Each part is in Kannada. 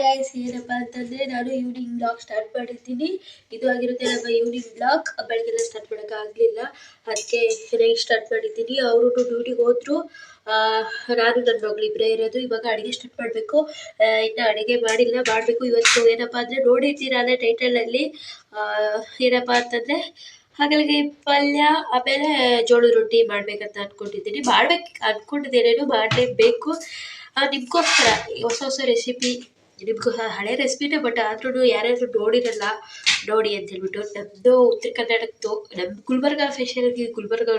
ಗೈಸ್ ಏನಪ್ಪ ಅಂತಂದ್ರೆ ನಾನು ಈವ್ನಿಂಗ್ ಬ್ಲಾಗ್ ಸ್ಟಾರ್ಟ್ ಮಾಡಿರ್ತೀನಿ. ಇದು ಆಗಿರುತ್ತೆ ನಮ್ಮ ಈವ್ನಿಂಗ್ ಬ್ಲಾಗ್ ಬೆಳಗ್ಗೆಲ್ಲ ಸ್ಟಾರ್ಟ್ ಮಾಡಕ್ ಆಗ್ಲಿಲ್ಲ. ಅದಕ್ಕೆ ನೈಟ್ ಸ್ಟಾರ್ಟ್ ಮಾಡಿದ್ದೀನಿ. ಅವರು ಡ್ಯೂಟಿಗೆ ಹೋದ್ರು. ನಾನು ನನ್ನ ಮಗಳು ಇಬ್ಬರೇ ಇರೋದು. ಇವಾಗ ಅಡುಗೆ ಸ್ಟಾರ್ಟ್ ಮಾಡಬೇಕು. ಇನ್ನು ಅಡುಗೆ ಮಾಡಿಲ್ಲ, ಮಾಡಬೇಕು. ಇವತ್ತು ಏನಪ್ಪ ಅಂದರೆ ನೋಡಿರ್ತೀರಲ್ಲ ಟೈಟಲಲ್ಲಿ ಏನಪ್ಪ ಅಂತಂದ್ರೆ ಹಾಗಾಗಿ ಪಲ್ಯ, ಆಮೇಲೆ ಜೋಳದ ರೊಟ್ಟಿ ಮಾಡ್ಬೇಕಂತ ಅನ್ಕೊಂಡಿದ್ದೀನಿ. ಮಾಡ್ಬೇಕು ಅನ್ಕೊಂಡಿದ್ದೇನೇನು ಮಾಡಲೇಬೇಕು. ನಿಮಗೋಸ್ಕರ ಹೊಸ ಹೊಸ ರೆಸಿಪಿ ನಿಮಗೂ ಹಳೆ ರೆಸಿಪಿನೇ ಬಟ್ ಆದ್ರೂ ಯಾರ್ಯಾರು ನೋಡಿರಲ್ಲ, ನೋಡಿ ಅಂತ ಹೇಳ್ಬಿಟ್ಟು ನಮ್ಮದು ಉತ್ತರ ಕರ್ನಾಟಕದ್ದು ನಮ್ಮ ಗುಲ್ಬರ್ಗ ಸ್ಪೆಷಲ್ಗೆ ಗುಲ್ಬರ್ಗ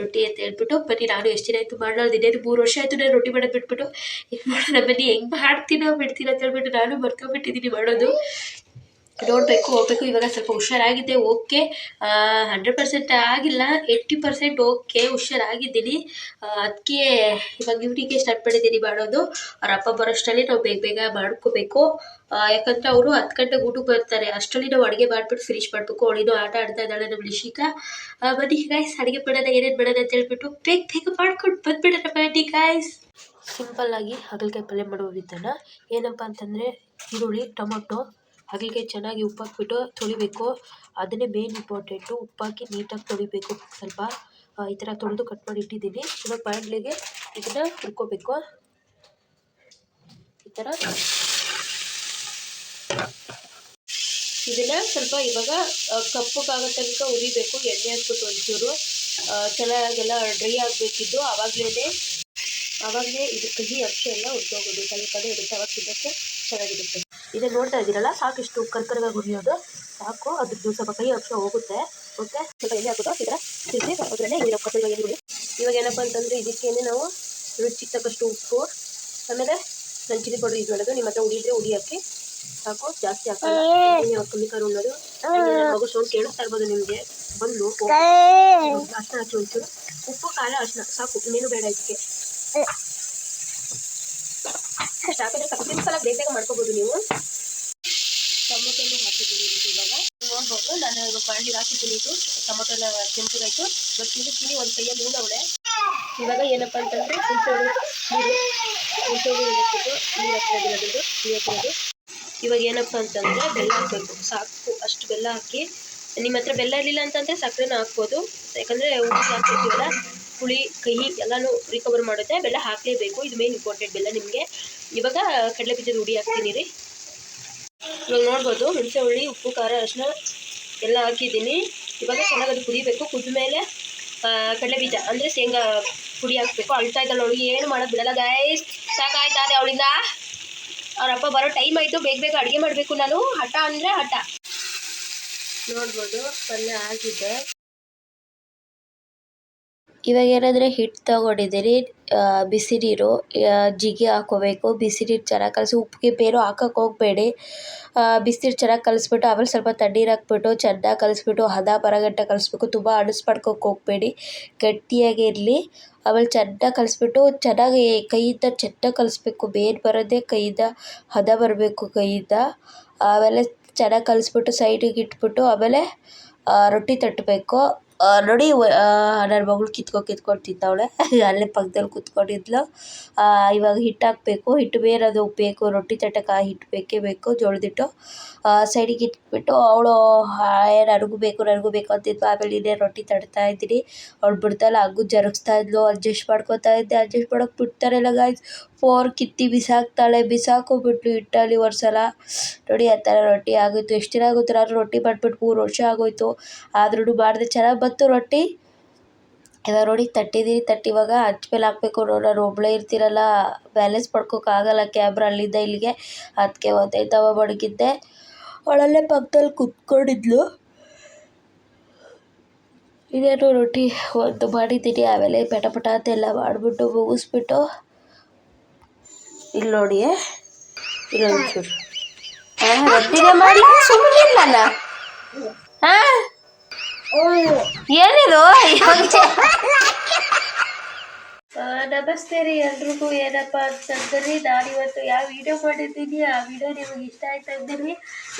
ರೊಟ್ಟಿ ಅಂತ ಹೇಳ್ಬಿಟ್ಟು, ಬನ್ನಿ ನಾನು ಎಷ್ಟು ದಿನ ಆಯಿತು ಮಾಡಲಾರ್ದು ಇನ್ನೇನು ಮೂರು ವರ್ಷ ಆಯಿತು ನಾನು ರೊಟ್ಟಿ ಮಾಡೋದು ಬಿಟ್ಬಿಟ್ಟು ಹೆಂಗೆ ಮಾಡೋಣ ಬನ್ನಿ, ಹೆಂಗೆ ಮಾಡ್ತೀನೋ ಬಿಡ್ತೀನೋ ಅಂತ ಹೇಳ್ಬಿಟ್ಟು ನಾನು ಬರ್ಕೊಂಬಿಟ್ಟಿದ್ದೀನಿ ಮಾಡೋದು. ನೋಡಬೇಕು ಹೋಗ್ಬೇಕು. ಇವಾಗ ಸ್ವಲ್ಪ ಹುಷಾರಾಗಿದ್ದೆ ಓಕೆ. ಹಂಡ್ರೆಡ್ ಪರ್ಸೆಂಟ್ ಆಗಿಲ್ಲ ಏಯ್ಟಿ ಪರ್ಸೆಂಟ್ ಓಕೆ ಹುಷಾರಾಗಿದ್ದೀನಿ. ಅದಕ್ಕೆ ಇವಾಗ ಡ್ಯೂಟಿಗೆ ಸ್ಟಾರ್ಟ್ ಮಾಡಿದ್ದೀನಿ ಮಾಡೋದು. ಅವ್ರ ಅಪ್ಪ ಬರೋಷ್ಟರಲ್ಲಿ ನಾವು ಬೇಗ ಬೇಗ ಮಾಡ್ಕೋಬೇಕು. ಯಾಕಂದ್ರೆ ಅವರು ಹತ್ತು ಗಂಟೆಗೆ ಊಟಕ್ಕೆ ಬರ್ತಾರೆ. ಅಷ್ಟರಲ್ಲಿ ನಾವು ಅಡುಗೆ ಮಾಡಿಬಿಟ್ಟು ಫಿನಿಶ್ ಮಾಡಬೇಕು. ಅವಳಿನೂ ಆಟ ಆಡ್ತಾ ಇದ್ದಾಳೆ ನಮ್ಮ ಲಿಶಿಕಾ ಆ, ಬನ್ನಿ ಗಾಯ್ಸ್ ಅಡುಗೆ ಮಾಡೋದ ಏನೇನು ಮಾಡೋಣ ಅಂತ ಹೇಳ್ಬಿಟ್ಟು ಬೇಗ ಬೇಗ ಮಾಡ್ಕೊಂಡು ಬಂದ್ಬಿಡೋಣ ಬನ್ನಿ ಗಾಯ್ಸ್ ಸಿಂಪಲ್ ಆಗಿ ಹಾಗಲಕಾಯಿ ಪಲ್ಯ ಮಾಡುವ ವಿಧಾನ. ಏನಪ್ಪ ಅಂತಂದರೆ ಈರುಳ್ಳಿ ಟೊಮೊಟೊ ಹಾಗಲಕಾಯಿ ಚೆನ್ನಾಗಿ ಉಪ್ಪು ಹಾಕ್ಬಿಟ್ಟು ತೊಳಿಬೇಕು. ಅದನ್ನೇ ಮೇನ್ ಇಂಪಾರ್ಟೆಂಟು ಉಪ್ಪಾಕಿ ನೀಟಾಗಿ ತೊಳಿಬೇಕು. ಸ್ವಲ್ಪ ಈ ಥರ ತೊಳೆದು ಕಟ್ ಮಾಡಿ ಇಟ್ಟಿದ್ದೀನಿ. ಇವಾಗ ಬಾಣಲೆಗೆ ಇದನ್ನು ಹುರ್ಕೋಬೇಕು. ಈ ಥರ. ಇದನ್ನು ಸ್ವಲ್ಪ ಇವಾಗ ಕಪ್ಪಗಾಗೋ ತನಕ ಉರಿಬೇಕು ಎಣ್ಣೆ ಹಾಕ್ಬಿಟ್ಟು ಒಂಚೂರು. ಚೆನ್ನಾಗೆಲ್ಲ ಡ್ರೈ ಆಗಬೇಕಿದ್ದು ಆವಾಗಲೇ ಆವಾಗಲೇ ಇದು ಕಹಿ ಅಂಶ ಎಲ್ಲ ಉದ್ದೋಗೋದು ಕಲಿಕಾನೆ ಇರುತ್ತೆ ಅವಾಗ ತಿನ್ನೋಕ್ಕೆ ಚೆನ್ನಾಗಿರುತ್ತೆ. ಇದನ್ನು ನೋಡ್ತಾ ಇದ್ದೀರಲ್ಲ ಸಾಕಿಷ್ಟು ಕರ್ಕರ್ಗಾಗಿ ಹುರಿಯೋದು ಸಾಕು ಅದ್ರದ್ದು ಸ್ವಲ್ಪ ಕೈ ಅಂಶ ಹೋಗುತ್ತೆ ಓಕೆ? ಸ್ವಲ್ಪ ಎಣ್ಣೆ ಹಾಕೋದು ಈ ಥರ ತಿರುಗಿ ಅದರಲ್ಲೇ ಇವಾಗ ಏನು ಬಿಡಿ ಇವಾಗ ಏನಪ್ಪ ಅಂತಂದರೆ ಇದಕ್ಕೇನೆ ನಾವು ರುಚಿ ತಕ್ಕಷ್ಟು ಉಪ್ಪು ಆಮೇಲೆ ಸಂಚಿಲಿ ಚಿಲ್ಲಿ ಪೌಡರ್ ಯೂಸ್ ಮಾಡೋದು. ನಿಮ್ಮ ಹತ್ರ ಉಡಿದ್ರೆ ಉಡಿ ಹಾಕಿ. ಸಾಕು ಜಾಸ್ತಿ ಹಾಕಲ್ಲ. ನೀವು ಕಮ್ಮಿ ಉಣ್ಣೋದು ಮಗು ಸೌಂಡ್ ಕೇಳಿಸ್ತಾ ಇರ್ಬೋದು ನಿಮಗೆ ಬಂದು ಅರ್ಶನ ಹಾಕಿ ಒಂಚೂರು. ಉಪ್ಪು ಖಾರ ಅರ್ಶನ ಸಾಕು. ಇನ್ನೇನು ಬೇಡ ಇದಕ್ಕೆ. ಅಷ್ಟು ಹಾಕಿದ್ರೆ ಸಾಕು. ಸಿಂಪಲ್ ಆಗಿ ಬೇಗ ಮಾಡ್ಕೋಬೋದು ನೀವು. ಟೊಮೊಟೊನು ಹಾಕಿದ್ದೀನಿ ಇದಕ್ಕೆ ಇವಾಗ. ನೋಡ್ಬೋದು, ನಾನು ಇವಾಗ ಬಾಣಲಿಗೆ ಹಾಕಿದ್ದೀನಿ ಇದು. ಟೊಮೊಟೊನ ಕೆಂಪಗಾಯ್ತು ಇವಾಗ ತಿಂದಿರ್ತೀನಿ ಒಂದು ಕೈಯಲ್ಲಿ ಅವಳೆ ಇವಾಗ ಏನಪ್ಪ ಅಂತಂದರೆ ನೀರು. ಹುಣಸೆ ಹುಳಿ ಹಾಕ್ಬಿಟ್ಟು ನೀರು ಇವಾಗ ಏನಪ್ಪ ಅಂತಂದರೆ ಬೆಲ್ಲ ಹಾಕಬೇಕು. ಸಾಕು, ಅಷ್ಟು ಬೆಲ್ಲ ಹಾಕಿ. ನಿಮ್ಮ ಹತ್ರ ಬೆಲ್ಲ ಇರಲಿಲ್ಲ ಅಂತಂದರೆ ಸಕ್ಕರೆನ ಹಾಕ್ಬೋದು. ಯಾಕಂದರೆ ಉಪ್ಪು ಹಾಕ್ತಿರ್ತೀವಲ್ಲ ಹುಳಿ, ಕಹಿ ಎಲ್ಲನೂ ರಿಕವರ್ ಮಾಡುತ್ತೆ. ಬೆಲ್ಲ ಹಾಕಲೇಬೇಕು. ಇದು ಮೇನ್ ಇಂಪಾರ್ಟೆಂಟ್ ಬೆಲ್ಲ ನಿಮಗೆ. ಇವಾಗ ಕಡಲೆ ಬೀಜದ ಹುಡಿ ಹಾಕ್ತೀನಿ ರೀ. ಇವಾಗ ನೋಡ್ಬೋದು ಹುಣಸೆ ಹುಳಿ ಉಪ್ಪು, ಖಾರ ಅರಿಶಿನ ಎಲ್ಲ ಹಾಕಿದ್ದೀನಿ. ಇವಾಗ ಚೆನ್ನಾಗಿ ಅದು ಕುದಿಬೇಕು. ಕುದ್ದ ಮೇಲೆ ಕಡಲೆ ಬೀಜ ಅಂದರೆ ಶೇಂಗಾ ಪುಡಿ ಹಾಕ್ಬೇಕು. ಅಳ್ತಾ ಇದ್ದಾಳೆ ಅವಳಿಗೆ ಏನು ಮಾಡೋದು ಬಿಡಲ್ಲ ಗಾಯ್ಸ್ ಅದೇ ಅವಳಿಂದ. ಅವರಪ್ಪ ಬರೋ ಟೈಮ್ ಆಯಿತು. ಬೇಗ ಬೇಗ ಅಡುಗೆ ಮಾಡಬೇಕು ನಾನು. ಹಠ ಅಂದರೆ ಹಠ. ನೋಡ್ಬೋದು, ಪಲ್ಯ ಆಗಿದೆ. ಇವಾಗ ಏನಂದರೆ ಹಿಟ್ಟು ತಗೊಂಡಿದ್ದೀನಿ ಬಿಸಿ ನೀರು ಜಿಗಿ ಹಾಕೋಬೇಕು ಬಿಸಿ ನೀರು ಚೆನ್ನಾಗಿ ಕಲಸಿ ಉಪ್ಪಿಗೆ ಬೇರು ಹಾಕಕ್ಕೆ ಹೋಗಬೇಡಿ. ಬಿಸಿನೀರು ಚೆನ್ನಾಗಿ ಕಲಸ್ಬಿಟ್ಟು ಆಮೇಲೆ ಸ್ವಲ್ಪ ತಣ್ಣೀರು ಹಾಕ್ಬಿಟ್ಟು ಚೆನ್ನಾಗಿ ಕಲಿಸ್ಬಿಟ್ಟು ಹದ ಬರೋಗಂಟ ಕಲಿಸ್ಬೇಕು ತುಂಬ ಮಾಡ್ಕೋಕೆ ಹೋಗಬೇಡಿ. ಗಟ್ಟಿಯಾಗಿ ಇರಲಿ. ಆಮೇಲೆ ಚೆನ್ನಾಗಿ ಕಲಸ್ಬಿಟ್ಟು ಚೆನ್ನಾಗಿ ಕೈಯಿಂದ ಚೆನ್ನಾಗಿ ಕಲಿಸ್ಬೇಕು. ಬೇರು ಬರೋದೇ ಕೈಯಿಂದ, ಹದ ಬರಬೇಕು ಕೈಯಿಂದ. ಆಮೇಲೆ ಚೆನ್ನಾಗಿ ಕಲಿಸ್ಬಿಟ್ಟು ಸೈಡಿಗೆ ಇಟ್ಬಿಟ್ಟು ಆಮೇಲೆ ರೊಟ್ಟಿ ತಟ್ಟಬೇಕು ನೋಡಿ ನನ್ನ ಮಗಳು ಕಿತ್ಕೊಂಡು ಕಿತ್ಕೊಂಡು ತಿಂತಾವಳೆ. ಅಲ್ಲೇ ಪಕ್ಕದಲ್ಲಿ ಕೂತ್ಕೊಂಡಿದ್ಲು. ಇವಾಗ ಹಿಟ್ಟು ಹಾಕಬೇಕು. ಹಿಟ್ಟು ಬೇರದು ಬೇಕು. ರೊಟ್ಟಿ ತಟ್ಟಕ್ಕೆ ಆ ಹಿಟ್ಟು ಬೇಕೇ ಬೇಕು. ಜೋಳದ ಹಿಟ್ಟು ಸೈಡಿಗೆ ಇಟ್ಬಿಟ್ಟು, ಅವಳು ನನಗೂ ಬೇಕು ನನಗೂ ಬೇಕು ಅಂತಿದ್ಲು. ಆಮೇಲೆ ಇನ್ನೇ ರೊಟ್ಟಿ ತಡ್ತಾ ಇದ್ದೀನಿ. ಅವ್ಳು ಬಿಡ್ತಾಯಿಲ್ಲ ಹಂಗೂ ಜರುಗಿಸ್ತಾ ಇದ್ಲು. ಅಡ್ಜಸ್ಟ್ ಮಾಡ್ಕೊತಾ ಇದ್ದೆ. ಅಡ್ಜಸ್ಟ್ ಮಾಡೋಕೆ ಬಿಡ್ತಾರಿಲ್ಲ ಗಾಯ್ಸ್ ಫೋರ್ ಕಿತ್ತಿ ಬಿಸಾಕ್ತಾಳೆ. ಬಿಸಾಕೋಬಿಟ್ಲು ಹಿಟ್ಟಲ್ಲಿ ಒಂದು ಸಲ ನೋಡಿ ಆ ಥರ ರೊಟ್ಟಿ ಆಗೋಯ್ತು. ಎಷ್ಟು ದಿನ ಆಗೋಯ್ತು? ನಾನು ರೊಟ್ಟಿ ಮಾಡಿಬಿಟ್ಟು ಮೂರು ವರ್ಷ ಆಗೋಯ್ತು. ಆದ್ರೂ ಮಾಡಿದೆ. ಚೆನ್ನಾಗಿ ಬಂತು ರೊಟ್ಟಿ. ಇವಾಗ ನೋಡಿ ತಟ್ಟಿದ್ದೀನಿ ತಟ್ಟಿ ಇವಾಗ ಹಚ್ಚ ಮೇಲೆ ಹಾಕಬೇಕು. ನಾನು ಒಬ್ಬಳೇ ಇರ್ತೀರಲ್ಲ. ಬ್ಯಾಲೆನ್ಸ್ ಪಡ್ಕೋಕ್ಕಾಗಲ್ಲ ಕ್ಯಾಬ್ರ ಅಲ್ಲಿಂದ ಇಲ್ಲಿಗೆ. ಅದಕ್ಕೆ ಒಂದೇ ತವ ಮಡಗಿದ್ದೆ. ಅವಳಲ್ಲೇ ಪಕ್ಕದಲ್ಲಿ ಕುತ್ಕೊಂಡಿದ್ಲು. ಇದೇನು ರೊಟ್ಟಿ ಒಂದು ಮಾಡಿದ್ದೀನಿ. ಆಮೇಲೆ ಪಟ ಪಟ ಅಂತೆಲ್ಲ ಮಾಡಿಬಿಟ್ಟು ಮುಗಿಸ್ಬಿಟ್ಟು ಇಲ್ಲಿ ನೋಡಿ ಇಲ್ಲೊಂಚೂರು ರೊಟ್ಟಿನೇ ಸುಮ್ಮನಿಲ್ಲ ನಾನು ಹಾಂ? ಏನಿದು? ನಮಸ್ತೆ ರೀ ಎಲ್ರಿಗೂ. ಏನಪ್ಪ ಅಂತಂದ್ರಿ ನಾನಿವತ್ತು ಯಾವ ವಿಡಿಯೋ ಮಾಡಿದ್ದೀನಿ, ಆ ವಿಡಿಯೋ ನಿಮಗೆ ಇಷ್ಟ ಆಯ್ತು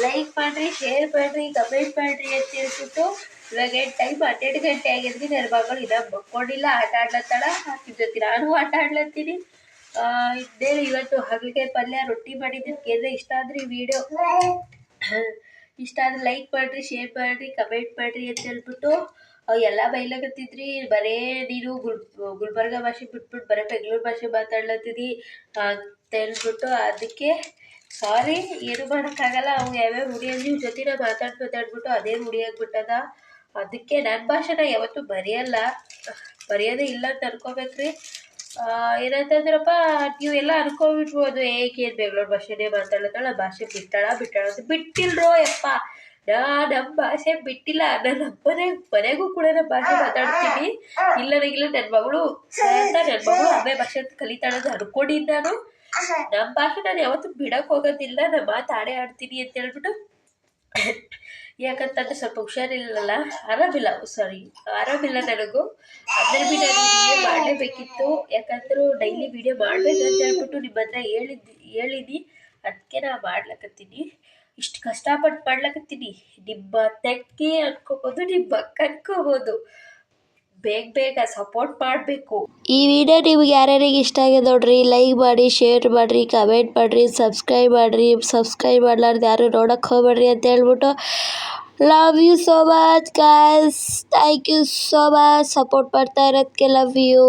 ಲೈಕ್ ಮಾಡ್ರಿ ಶೇರ್ ಮಾಡ್ರಿ ಕಮೆಂಟ್ ಮಾಡ್ರಿ ಅಂತ ಹೇಳ್ಬಿಟ್ಟು, ಇವಾಗ ಟೈಮ್ ಹನ್ನೆರಡು ಗಂಟೆ ಆಗಿದ್ರಿ ನನ್ನ ಮಗಳು ಇನ್ನೂ ಮಕ್ಕೊಂಡಿಲ್ಲ, ಆಟ ಆಡ್ಲತ್ತಾಳ. ಜೊತೆ ನಾನು ಆಟ ಆಡ್ಲತ್ತೀನಿ. ಇನ್ನೇನು ಇವತ್ತು ಹಾಗಲಕಾಯಿ ಪಲ್ಯ ರೊಟ್ಟಿ ಮಾಡಿದ್ದೀನಿ ಕೇಳಿದ್ರೆ ಇಷ್ಟ ಆದ್ರೆ ವಿಡಿಯೋ ಇಷ್ಟ ಆದ್ರೆ ಲೈಕ್ ಮಾಡಿರಿ ಶೇರ್ ಮಾಡಿರಿ ಕಮೆಂಟ್ ಮಾಡಿರಿ ಅಂತ ಹೇಳ್ಬಿಟ್ಟು ಎಲ್ಲ ಬೈಲಾಕತ್ತಿದ್ರಿ. ಬರೇ ನೀನು ಗುಲ್, ಗುಲ್ಬರ್ಗ ಭಾಷೆ ಬಿಟ್ಬಿಟ್ಟು ಬರೀ ಬೆಂಗಳೂರು ಭಾಷೆ ಮಾತಾಡ್ಲತ್ತಿದ್ದಿ ಅಂತ ಹೇಳ್ಬಿಟ್ಟು ಅದಕ್ಕೆ ಸಾರಿ ಏನು ಮಾಡೋಕ್ಕಾಗಲ್ಲ. ಅವು ಯಾವ್ಯಾವ ನಿಮ್ಮ ಜೊತೆ ನಾ ಮಾತಾಡಿ ಮಾತಾಡ್ಬಿಟ್ಟು ಅದೇ ರೂಢಿ ಆಗ್ಬಿಟ್ಟದ. ಅದಕ್ಕೆ ನನ್ನ ಭಾಷೆನ ಯಾವತ್ತೂ ಬರೆಯಲ್ಲ. ಬರೆಯೋದೇ ಇಲ್ಲ ಅಂತ ಅನ್ಕೋಬೇಕ್ರಿ. ಏನಂತಂದ್ರಪ್ಪ ನೀವು ಎಲ್ಲ ಅನ್ಕೊಂಡ್ಬಿಟ್ಬೋದು ಏಕೆ ಏನು ಬೆಂಗಳೂರು ಭಾಷೆನೇ ಮಾತಾಡ್ಲತ್ತಾಳ, ಭಾಷೆ ಬಿಟ್ಟಾಳ ಬಿಟ್ಟಾಳ ಅಂತ ಬಿಟ್ಟಿಲ್ರೋ ಯಪ್ಪ. ನಾ ನಮ್ಮ ಭಾಷೆ ಬಿಟ್ಟಿಲ್ಲ ನನ್ನ ಅಪ್ಪನೇ ಮನೆಗೂ ಕೂಡ ನಮ್ಮ ಭಾಷೆ ಮಾತಾಡ್ತೀನಿ. ಇಲ್ಲ ನನಗಿಲ್ಲ ನನ್ನ ಮಗಳು, ಅಂತ ನನ್ನ ಮಗಳು ಅಮ್ಮೆ ಭಾಷೆ ಅಂತ ಕಲಿತಾಳೆ ಅಂತ ನಾನು. ನಮ್ಮ ಭಾಷೆ ನಾನು ಯಾವತ್ತೂ ಬಿಡಕ್ಕೆ ಹೋಗೋದಿಲ್ಲ, ನಾನು ಮಾತಾಡೇ ಆಡೇ ಆಡ್ತೀನಿ ಅಂತ ಹೇಳ್ಬಿಟ್ಟು ಯಾಕಂತಂದ್ರೆ ಸ್ವಲ್ಪ ಹುಷಾರಿಲ್ಲಲ್ಲ ಆರಾಮಿಲ್ಲ ಸಾರಿ ಆರಾಮಿಲ್ಲ ನನಗೂ. ಅದ್ರ ಬಿ ನಾನು ವಿಡಿಯೋ ಮಾಡಲೇಬೇಕಿತ್ತು. ಯಾಕಂದ್ರೂ ಡೈಲಿ ವಿಡಿಯೋ ಮಾಡಬೇಕು ಅಂತ ಹೇಳ್ಬಿಟ್ಟು ನಿಮ್ಮ ಹತ್ರ ಹೇಳಿದ್ದು ಹೇಳಿನಿ ಅದಕ್ಕೆ ನಾ ಮಾಡ್ಲಕತ್ತೀನಿ. ಇಷ್ಟು ಕಷ್ಟಪಟ್ಟು ಮಾಡ್ಲಕತ್ತೀನಿ. ನಿಮ್ಮ ತಂಗಿ ಅನ್ಕೋಬೋದು, ನಿಮ್ಮ ಅಕ್ಕ ಬೇಗ ಬೇಗ ಸಪೋರ್ಟ್ ಮಾಡಬೇಕು. ಈ ವಿಡಿಯೋ ನಿಮ್ಗೆ ಯಾರ್ಯಾರಿಗೆ ಇಷ್ಟ ಆಗಿದೆ ನೋಡ್ರಿ ಲೈಕ್ ಮಾಡಿ ಶೇರ್ ಮಾಡಿರಿ ಕಮೆಂಟ್ ಮಾಡಿರಿ ಸಬ್ಸ್ಕ್ರೈಬ್ ಮಾಡಿರಿ ಸಬ್ಸ್ಕ್ರೈಬ್ ಮಾಡ್ಲಾರ್ದು ಯಾರು ನೋಡಕ್ ಹೋಗ್ಬೇಡ್ರಿ ಅಂತ ಹೇಳ್ಬಿಟ್ಟು love you so much guys thank you so much support ಮಾಡ್ತಾ ಇರೋದಕ್ಕೆ ಲವ್ ಯು